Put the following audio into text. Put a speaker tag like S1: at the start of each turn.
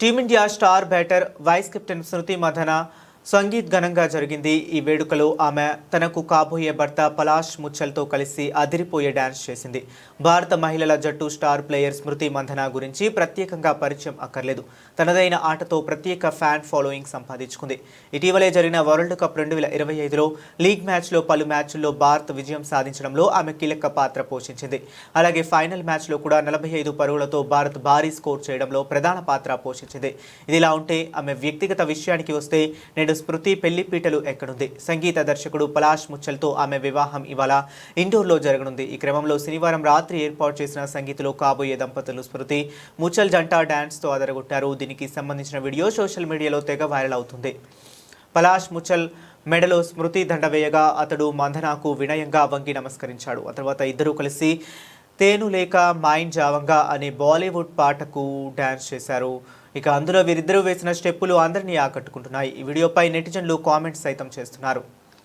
S1: Team India star batter vice captain Smriti Mandhana Sangeet ఘనంగా జరిగింది. ఈ వేడుకలో ఆమె తనకు కాబోయే భర్త పలాష్ ముచ్చల్తో కలిసి అదిరిపోయే డాన్స్ చేసింది. భారత మహిళల జట్టు స్టార్ ప్లేయర్ స్మృతి మంధన గురించి ప్రత్యేకంగా పరిచయం అక్కర్లేదు. తనదైన ఆటతో ప్రత్యేక ఫ్యాన్ ఫాలోయింగ్ సంపాదించుకుంది. ఇటీవలే జరిగిన వరల్డ్ కప్ రెండు వేల ఇరవై ఐదులో లీగ్ మ్యాచ్లో పలు మ్యాచ్ల్లో భారత్ విజయం సాధించడంలో ఆమె కీలక పాత్ర పోషించింది. అలాగే ఫైనల్ మ్యాచ్లో కూడా నలభై ఐదు పరుగులతో భారత్ భారీ స్కోర్ చేయడంలో ప్రధాన పాత్ర పోషించింది. ఇదిలా ఉంటే ఆమె వ్యక్తిగత విషయానికి వస్తే నేడు స్మృతి పెళ్ళిపీటలు ఎక్కడుంది? సంగీత దర్శకుడు పలాష్ ముచ్చల్తో ఆమె వివాహం ఇవాళ ఇండోర్లో జరగనుంది. ఈ క్రమంలో శనివారం రాత్రి ఏర్పాటు చేసిన సంగీతలో కాబోయే దంపతులు స్మృతి ముచ్చల్ జంట డాన్స్తో అదరగొట్టారు. దీనికి సంబంధించిన వీడియో సోషల్ మీడియాలో తెగ వైరల్ అవుతుంది. పలాష్ ముచ్చల్ మెడలో స్మృతి దండ వేయగా అతడు మంధనాకు వినయంగా వంగి నమస్కరించాడు. ఆ తర్వాత ఇద్దరూ కలిసి తేను లేక మైండ్ జావంగా అనే బాలీవుడ్ పాటకు డ్యాన్స్ చేశారు. ఇక అందులో వీరిద్దరూ వేసిన స్టెప్పులు అందరినీ ఆకట్టుకుంటున్నాయి. ఈ వీడియోపై నెటిజన్లు కామెంట్స్ సైతం చేస్తున్నారు.